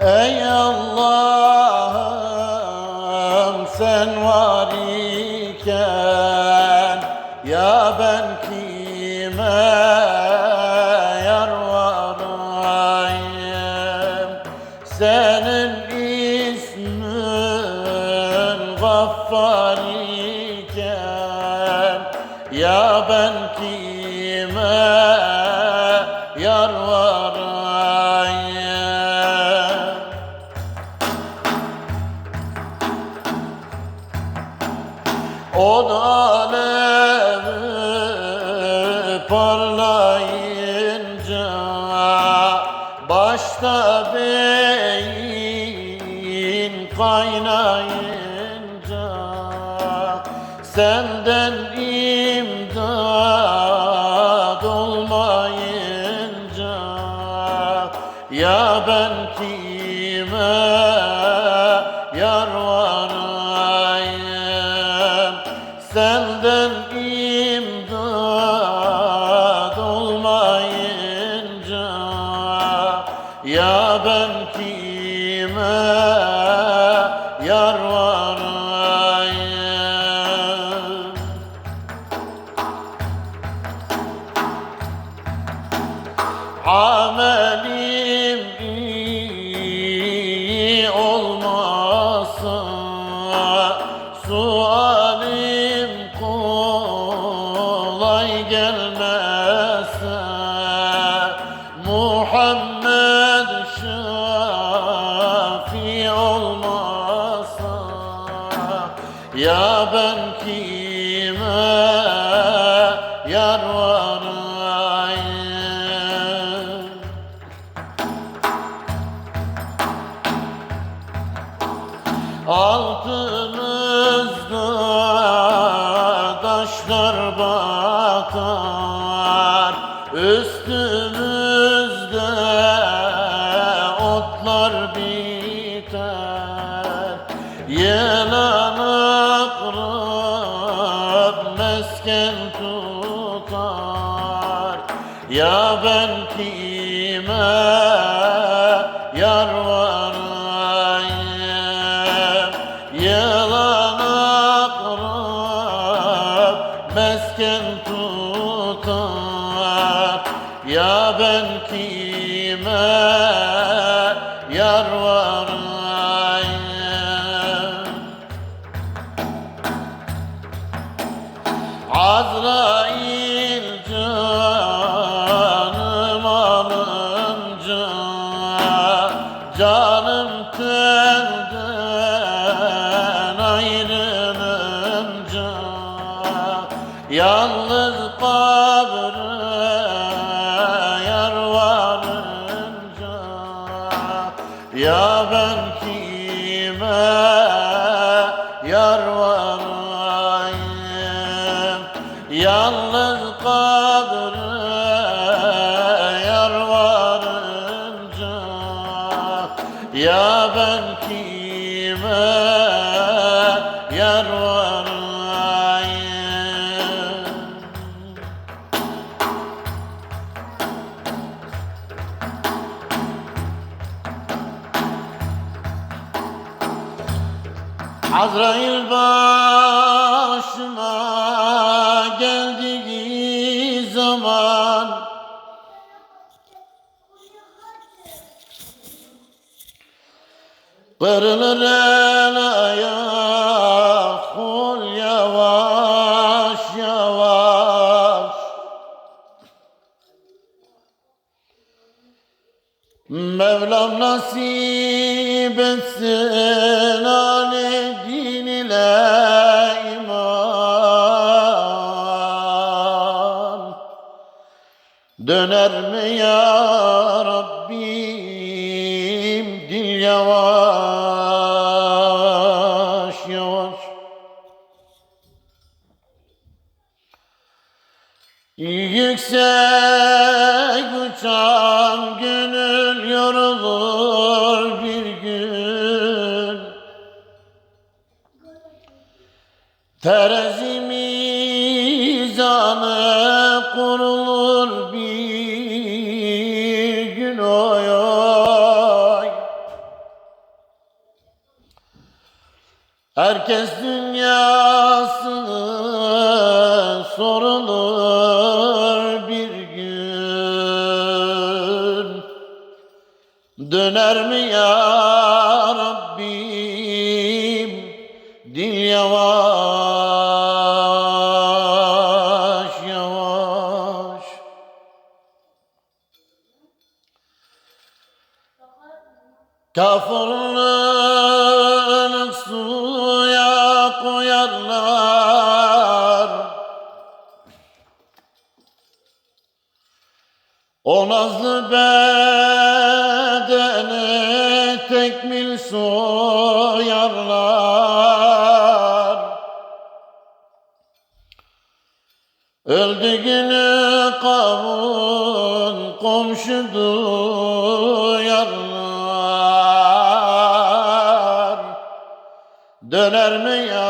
Ey Allah'ım sen var iken Ya ben kime yar varayım? Senin ismin gaffar iken Ya ben kime O da alevi parlayınca Başta Senden imdad olmayınca Ya ben kime yar varayım? Amelim iyi olmasa Muhammed şafi olmasa Ya ben kime yar varayım? Altımızda taşlar batar Yılan akrab mesken tutar. Ya ben kime yar varayım? Yılan akrab mesken tutar. Ya ben kime yar varayım Yalnız kabre yar varınca Ya ben kime yar varayım? Yalnız kabre yar varınca Ya ben kime Azrail başıma geldiği zaman Kırılır el ayak kul yavaş Döner mi ya Rabbim? Dil yavaş yavaş. Yüksek uçan gönül yorulur bir gün. Terazi mizanı kurulur Herkes dünyası sorulur bir gün. Döner mi ya Rabbim? Dil yavaş yavaş. Kafirlik O nazlı bedene tekmil soyarlar Öldüğünü kavun komşu duyarlar Döner mi ya